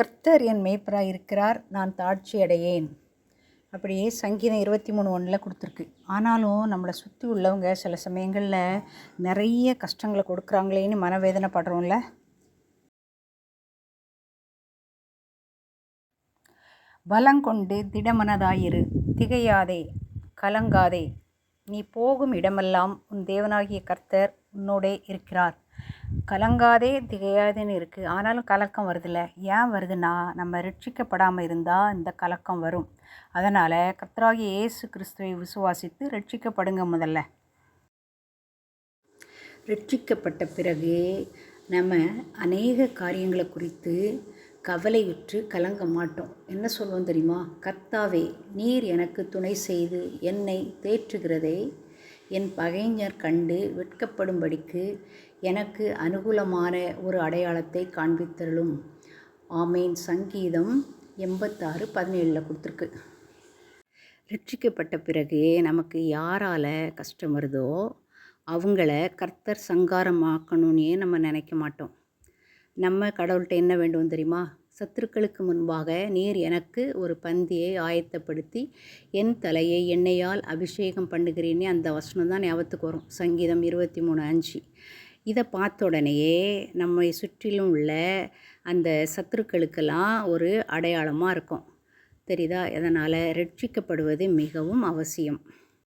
கர்த்தர் என் மேய்ப்பராக இருக்கிறார் நான் தாட்சி அடையேன் அப்படியே சங்கீதம் இருபத்தி மூணு ஒன்றில் கொடுத்துருக்கு. ஆனாலும் நம்மளை சுற்றி உள்ளவங்க சில சமயங்களில் நிறைய கஷ்டங்களை கொடுக்குறாங்களேன்னு மனவேதனை படுறோம்ல. பலங்கொண்டு திடமனதாயிரு திகையாதே கலங்காதே. நீ போகும் இடமெல்லாம் உன் தேவனாகிய கர்த்தர் உன்னோடே இருக்கிறார். கலங்காதே திகையாதேன்னு இருக்குது ஆனாலும் கலக்கம் வருதில்ல. ஏன் வருதுன்னா நம்ம ரட்சிக்கப்படாமல் இருந்தால் இந்த கலக்கம் வரும். அதனால் கத்ராகி இயேசு கிறிஸ்துவை விசுவாசித்து ரட்சிக்கப்படுங்க முதல்ல. ரட்சிக்கப்பட்ட பிறகு நம்ம அநேக காரியங்களை குறித்து கவலையுற்று கலங்க மாட்டோம். என்ன சொல்லுவோம் தெரியுமா? கர்த்தாவே நீர் எனக்கு துணை செய்து என்னை தேற்றுகிறதை என் பகைஞர் கண்டு வெட்கப்படும்படிக்கு எனக்கு அனுகூலமான ஒரு அடையாளத்தை காண்பித்தருளும். ஆமேன். சங்கீதம் எண்பத்தாறு பதினேழில் கொடுத்துருக்கு. ரட்சிக்கப்பட்ட பிறகு நமக்கு யாரால் கஷ்டம் வருதோ அவங்கள கர்த்தர் சங்காரமாக்கணும்னே நம்ம நினைக்க மாட்டோம். நம்ம கடவுள்கிட்ட என்ன வேண்டும் தெரியுமா? சத்துருக்களுக்கு முன்பாக நீர் எனக்கு ஒரு பந்தியை ஆயத்தப்படுத்தி என் தலையை எண்ணெயால் அபிஷேகம் பண்ணுகிறேனே அந்த வசனம் தான் ஞாபகத்துக்கு வரும். சங்கீதம் இருபத்தி மூணு அஞ்சு. இதை பார்த்த உடனேயே நம்மை சுற்றிலும் உள்ள அந்த சத்துருக்களுக்கெல்லாம் ஒரு அடையாளமாக இருக்கும். தெரியுதா? இதனால் ரட்சிக்கப்படுவது மிகவும் அவசியம்.